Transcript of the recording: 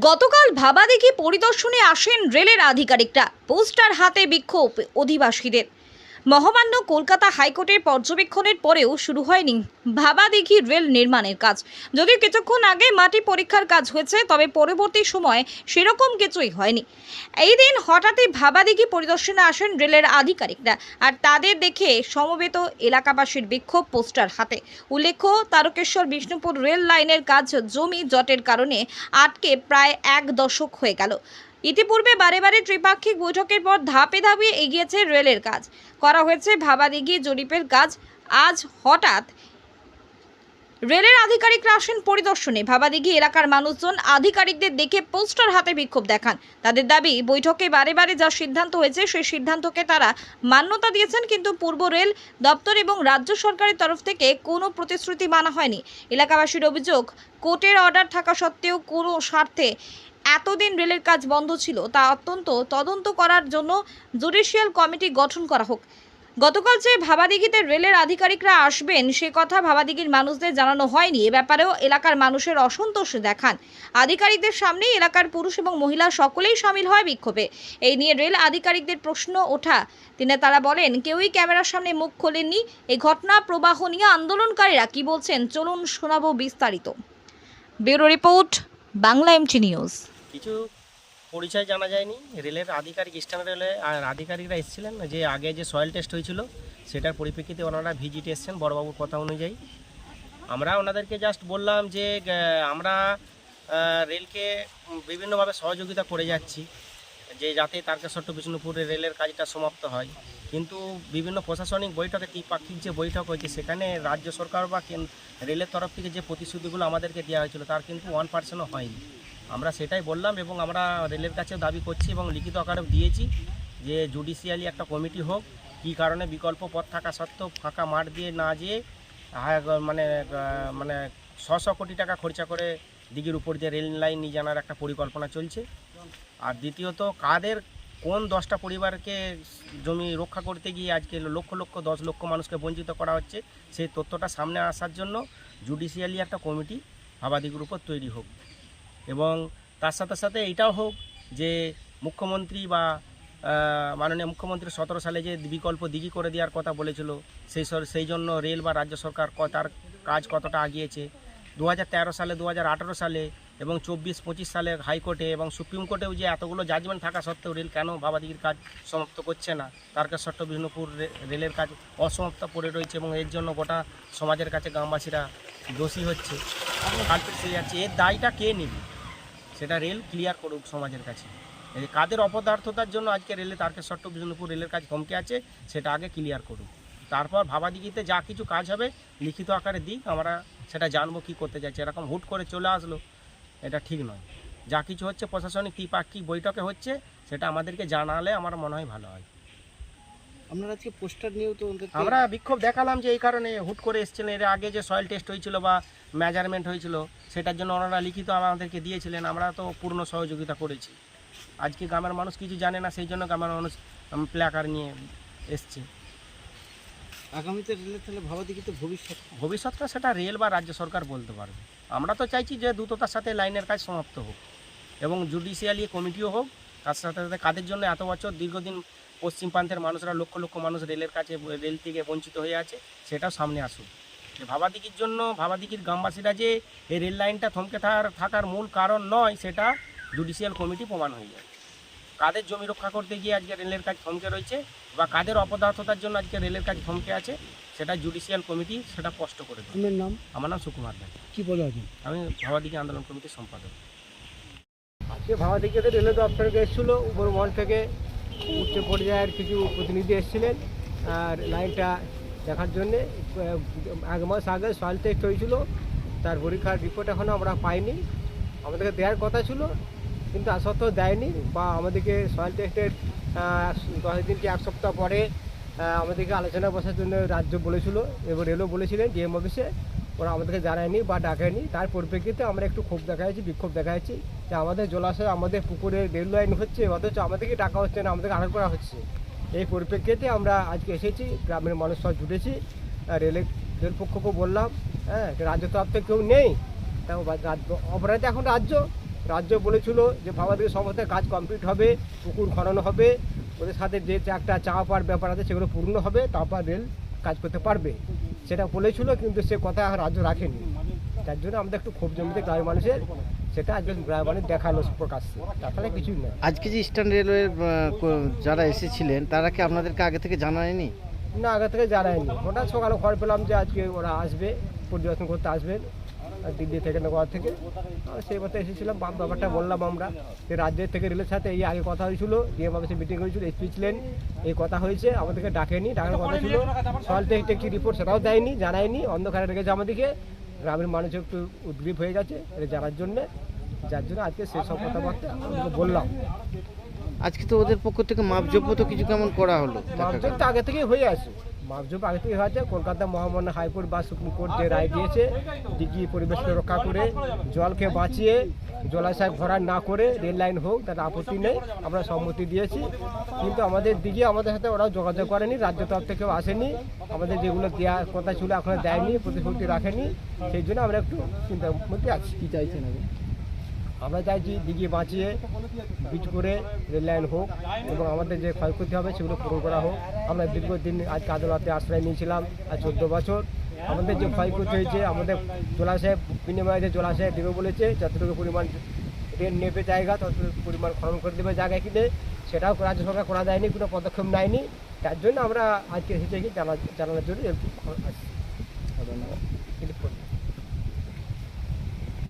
গতকাল ভাবাদেখি পরিদর্শনে আসেন রেলের আধিকারিকরা। পোস্টার হাতে বিক্ষোভ অধিবাসীদের। মহামান্য কলকাতা হাইকোর্টের পর্যবেক্ষণের পরেও শুরু হয়নি। ভাবাদিঘি রেল নির্মাণের কাজ। যদিও কিছুক্ষণ আগে মাটি পরীক্ষার কাজ হয়েছে, তবে পরবর্তী সময়ে সেরকম কিছুই হয়নি। এই দিন হঠাৎই ভাবাদিঘি পরিদর্শনে আসেন রেলের আধিকারিকরা, আর তাদের দেখে সমবেত এলাকাবাসীর বিক্ষোভ পোস্টার হাতে। উল্লেখ্য, তারকেশ্বর বিষ্ণুপুর রেল লাইনের কাজ জমি জটের কারণে আটকে প্রায় এক দশক হয়ে গেল। ইতিপূর্বে বারে বারে ত্রিপাক্ষিক বৈঠকের পর ধাপে ধাপে এগিয়েছে রেলের কাজ। করা হয়েছে ভাবাদিঘি জরিপের কাজ। আজ হঠাৎ রেলের আধিকারিকরা আসেন পরিদর্শনে। ভাবাদিঘি এলাকার মানুষজন আধিকারিকদের দেখে পোস্টার হাতে বিক্ষোভ দেখান। তাদের দাবি, বৈঠকে বারে বারে যা সিদ্ধান্ত হয়েছে, সেই সিদ্ধান্তকে তারা মান্যতা দিয়েছেন, কিন্তু পূর্ব রেল দপ্তর এবং রাজ্য সরকারের তরফ থেকে কোনো প্রতিশ্রুতি মানা হয়নি। এলাকাবাসীর অভিযোগ, কোর্টের অর্ডার থাকা সত্ত্বেও কোনো স্বার্থে এতদিন রেলের কাজ বন্ধ ছিল, তা অত্যন্ত তদন্ত করার জন্য জুডিশিয়াল কমিটি গঠন করা হোক। গতকাল যে ভাবাদিঘিতে রেলের আধিকারিকরা আসবেন, সে কথা ভাবাদিঘির মানুষদের জানানো হয়নি। এ ব্যাপারেও এলাকার মানুষের অসন্তোষ দেখান। আধিকারিকদের সামনেই এলাকার পুরুষ এবং মহিলা সকলেই সামিল হয় বিক্ষোভে। এই নিয়ে রেল আধিকারিকদের প্রশ্ন ওঠা। তিনি তারা বলেন, কেউই ক্যামেরার সামনে মুখ খোলেননি। এই ঘটনা প্রবাহ নিয়ে আন্দোলনকারীরা কি বলছেন চলুন শোনাবো বিস্তারিত। Bureau report, Bangla MT news. কিছু পরিচয় জানা যায়নি। রেলের আধিকারিক, ইস্টার্ন রেলে আর আধিকারিকরা এসেছিলেন যে আগে যে সয়েল টেস্ট হয়েছিল, সেটার পরিপ্রেক্ষিতে ওনারা ভিজিট এসছেন বড়বাবুর কথা অনুযায়ী। আমরা ওনাদেরকে জাস্ট বললাম যে আমরা রেলকে বিভিন্নভাবে সহযোগিতা করে যাচ্ছি, যে যাতে তারকেশ্বর টু বিষ্ণুপুরে রেলের কাজটা সমাপ্ত হয়। কিন্তু বিভিন্ন প্রশাসনিক বৈঠকে ত্রিপাক্ষিক যে বৈঠক হয়েছে, সেখানে রাজ্য সরকার বা রেলের তরফ থেকে যে প্রতিশ্রুতিগুলো আমাদেরকে দেওয়া হয়েছিল, তার কিন্তু ওয়ান পার্সেন্টও হয়নি। আমরা সেটাই বললাম এবং আমরা রেলের কাছে দাবি করছি এবং লিখিত আকারেও দিয়েছি যে জুডিশিয়ালি একটা কমিটি হোক, কী কারণে বিকল্প পথ থাকা সত্ত্বেও ফাঁকা মাঠ দিয়ে না যেয়ে মানে মানে ছশো কোটি টাকা খরচা করে দিঘির উপর দিয়ে রেল লাইন নিয়ে জানার একটা পরিকল্পনা চলছে। আর দ্বিতীয়ত, কাদের, কোন দশটা পরিবারকে জমি রক্ষা করতে গিয়ে আজকে লক্ষ লক্ষ, দশ লক্ষ মানুষকে বঞ্চিত করা হচ্ছে, সেই তথ্যটা সামনে আসার জন্য জুডিশিয়ালি একটা কমিটি ভাবাদিগুর উপর তৈরি হোক। এবং তার সাথে সাথে এটাও হোক যে মুখ্যমন্ত্রী বা মাননীয় মুখ্যমন্ত্রী সতেরো সালে যে বিকল্প দিঘি করে দেওয়ার কথা বলেছিল, সেই সেই জন্য রেল বা রাজ্য সরকার তার কাজ কতটা আগিয়েছে। দু সালে দু হাজার আঠেরো সালে এবং চব্বিশ, পঁচিশ সালে হাইকোর্টে এবং সুপ্রিম কোর্টেও যে এতগুলো জাজমেন্ট থাকা সত্ত্বেও রেল কেন বাবাদিগির কাজ সমাপ্ত করছে না তারকেশ্বর টু বিষ্ণুপুর রেলের কাজ অসমাপ্ত পড়ে রয়েছে এবং এর জন্য গোটা সমাজের কাছে গ্রামবাসীরা দোষী হচ্ছে। এর দায়টা কে নেবে? সেটা রেল ক্লিয়ার করুক সমাজের কাছে। কাদের অপদার্থতার জন্য আজকে রেলে তারকেশ্বর টু বিষ্ণুপুর রেলের কাজ কমকে আছে, সেটা আগে ক্লিয়ার করুক। তারপর ভাবাদিগিতে যা কিছু কাজ হবে, লিখিত আকারে দিক, আমরা সেটা জানব কি করতে চাইছি এরকম হুট করে চলে আসলো, এটা ঠিক নয়। যা কিছু হচ্ছে প্রশাসনিক কী পাক কী বৈঠকে হচ্ছে, সেটা আমাদেরকে জানালে আমার মনে হয় ভালো হয়। আপনারা আজকে পোস্টার নিয়েও তো আমরা বিক্ষোভ দেখালাম যে এই কারণে হুট করে এসেছিলেন। এর আগে যে সয়েল টেস্ট হয়েছিল বা মেজারমেন্ট হয়েছিল সেটার জন্য ওনারা লিখিত আমাদেরকে দিয়েছিলেন। আমরা তো পূর্ণ সহযোগিতা করেছি। আজকে গ্রামের মানুষ কিছু জানে না সেই জন্য গ্রামের মানুষ প্ল্যাকার নিয়ে এসছে। আগামীতে রেলের তাহলে ভাবা দেখি তো ভবিষ্যৎ? ভবিষ্যৎটা সেটা রেল বা রাজ্য সরকার বলতে পারবে। আমরা তো চাইছি যে দ্রুততার সাথে লাইনের কাজ সমাপ্ত হোক এবং জুডিশিয়ালি কমিটিও হোক তার সাথে সাথে কাদের জন্য এত বছর দীর্ঘদিন পশ্চিম প্রান্তের মানুষরা লক্ষ লক্ষ মানুষ রেলের কাছে রেল থেকে বঞ্চিত হয়ে আছে সেটাও সামনে আসুক। ভাবাদিকির জন্য ভাবাদিকির গ্রামবাসীরা যে এই রেল লাইনটা থমকে থাকার মূল কারণ নয় সেটা জুডিশিয়াল কমিটি প্রমাণ হয়ে যায়। কাদের জমি রক্ষা করতে গিয়ে আজকে রেলের কাজ থমকে রয়েছে বা কাদের অপদার্থতার জন্য আজকে রেলের কাজ থমকে আছে সেটা জুডিশিয়াল কমিটি সেটা স্পষ্ট করে দেবে। নাম? আমার নাম সুকুমার রায় কি বলে আছেন? আমি ভাবাদিকে আন্দোলন কমিটির সম্পাদক। আজকে ভাবা রেলের রেল দপ্তরকে এসেছিল উপর মহল থেকে উচ্চ পর্যায়ের কিছু প্রতিনিধি এসেছিলেন, আর লাইনটা দেখার জন্যে এক মাস আগে সয়েল টেস্ট হয়েছিল, তার পরীক্ষার রিপোর্ট এখনও আমরা পাইনি। আমাদেরকে দেওয়ার কথা ছিল, কিন্তু সত্ত্বেও দেয়নি, বা আমাদেরকে সয়েল টেস্টের দশ দিন কি এক সপ্তাহ পরে আমাদেরকে আলোচনা বসার জন্য রাজ্য বলেছিল এবং রেলও বলেছিলেন ডিএম অফিসে ওরা আমাদেরকে জানায়নি বা ডাকেনি। তার পরিপ্রেক্ষিতে আমরা একটু ক্ষোভ দেখাচ্ছি বিক্ষোভ দেখাচ্ছি যে আমাদের জলাশয়, আমাদের পুকুরে রেল লাইন হচ্ছে, অথচ আমাদেরকে ডাকা হচ্ছে না, আমাদেরকে আড়াল করা হচ্ছে। এই পরিপ্রেক্ষিতে আমরা আজকে এসেছি, গ্রামের মানুষ সব জুটেছি। আর রেলের রেল পক্ষকেও বললাম হ্যাঁ রাজ্য তরফ থেকে কেউ নেই অপরাধ এখন রাজ্য। রাজ্য বলেছিল যে ভাবাদিকে সমস্ত কাজ কমপ্লিট হবে, পুকুর খনন হবে, ওদের সাথে যে একটা চা পাওয়ার ব্যাপার আছে সেগুলো পূর্ণ হবে, তারপর রেল কাজ করতে পারবে। সেটা বলেছিল কিন্তু সে কথা রাজ্য রাখেনি। তার জন্য আমাদের একটু ক্ষোভ জমিতে গ্রামের মানুষের। সেটা আজকে গ্রামের মানুষ দেখাল প্রকাশ্যে। তাছাড়া কিছুই নয়। আজকে যে ইস্টার্ন রেলওয়ের যারা এসেছিলেন তারা কি আপনাদেরকে আগে থেকে জানায়নি? না আগে থেকে জানায়নি। হঠাৎ সকালে খবর পেলাম যে আজকে ওরা আসবে পরিদর্শন করতে আসবেন। দিল্লি থেকে না কোথা থেকে। আর সেই মতো এসেছিলাম বাম ব্যাপারটা বললাম আমরা যে রাজ্যের থেকে রেলের সাথে এই আগে কথা হয়েছিল ডিএম অফিসে মিটিং হয়েছিল এসপি ছিলেন এই কথা হয়েছে আমাদেরকে ডাকেনি ডাকার কথা ছিল। সল টেস্ট রিপোর্ট সেটাও দেয়নি জানায়নি অন্ধকারে রেখেছে আমাদেরকে। গ্রামের মানুষ একটু উদ্গ্রীব হয়ে গেছে এটা জানার জন্যে। যার জন্য আজকে সেসব কথাবার্তা বললাম। আজকে তো ওদের পক্ষ থেকে মাপযোগ্য তো কিছু কেমন করা হলো? মাপজোপ তো আগে থেকেই হয়ে আছে। মাপজোপ আগে থেকে হয়েছে। কলকাতা মহামান্য হাইকোর্ট বা সুপ্রিম কোর্ট যে রায় দিয়েছে, দিঘি পরিবেশকে রক্ষা করে জলকে বাঁচিয়ে, জলাশয় ভরাট না করে রেল লাইন হোক তার আপত্তি নেই, আমরা সম্মতি দিয়েছি। কিন্তু আমাদের দিকে আমাদের সাথে ওরা যোগাযোগ করেনি, রাজ্য তরফ থেকেও আসেনি। আমাদের যেগুলো দেওয়ার কথা ছিল এখনও দেয়নি, প্রতিশ্রুতি রাখেনি। সেই জন্য আমরা একটু চিন্তার মধ্যে আছি। কি চাইছেন আমরা চাইছি দিঘি বাঁচিয়ে বিচ করে রেল লাইন হোক এবং আমাদের যে ক্ষয়ক্ষতি হবে সেগুলো পূরণ করা হোক। আমরা দীর্ঘদিন আজকে আদালতে আশ্রয় নিয়েছিলাম আর চোদ্দ বছর। আমাদের যে ক্ষয়ক্ষতি হয়েছে, আমাদের জলাশয় বিনিময়ে যে জলাশয় দেবে বলেছে, যতটুকু পরিমাণ রেল নেবে জায়গা, ততটুকু পরিমাণ খনন করে দেবে জায়গা কিনে, সেটাও রাজ্য সরকার করা যায়নি কোনো পদক্ষেপ নেয়নি। তার জন্য আমরা আজকে এসেছি জানা জানানোর জন্য আসছি।